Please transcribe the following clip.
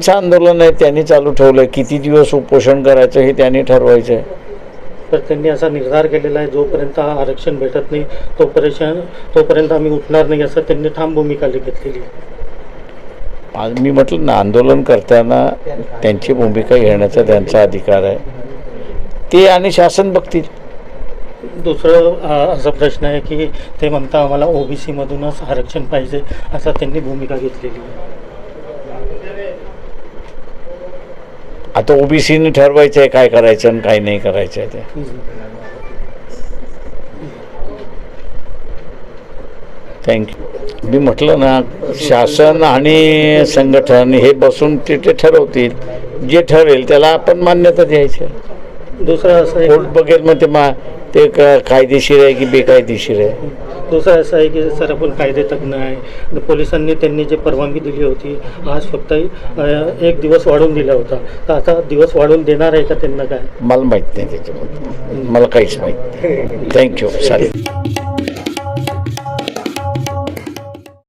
त्यांचं आंदोलन आहे त्यांनी चालू ठेवलं किती दिवस उपोषण करायचं हे त्यांनी ठरवायचं आहे. तर त्यांनी असा निर्धार केलेला आहे जोपर्यंत आरक्षण भेटत नाही तोपर्यंत तोपर्यंत आम्ही उठणार नाही असं त्यांनी ठाम भूमिका घेतलेली आहे. आज मी म्हटलं ना आंदोलन करताना त्यांची भूमिका घेण्याचा त्यांचा अधिकार आहे. ते आणि शासन बघतील. दुसरं असा प्रश्न आहे की ते म्हणता आम्हाला ओबीसी मधूनच आरक्षण पाहिजे असा त्यांनी भूमिका घेतलेली आहे. आता ओबीसीने ठरवायचं आहे काय करायचं आणि काय नाही करायचं आहे ते थँक्यू मी म्हटलं ना शासन आणि संघटन हे बसून तिथे ठरवतील. जे ठरेल त्याला आपण मान्यता द्यायची. दुसरं असं कोर्ट बघेल मग ते मा ते कायदेशीर आहे की बेकायदेशीर आहे. दुसरं असं आहे की सर आपण कायदे तज्ज्ञ आहे पोलिसांनी त्यांनी जे परवानगी दिली होती आज फक्त एक दिवस वाढवून दिला होता. तर आता दिवस वाढवून देणार आहे का त्यांना काय? मला माहीत नाही त्याच्याबद्दल. मला काहीच माहीत नाही. थँक्यू चालेल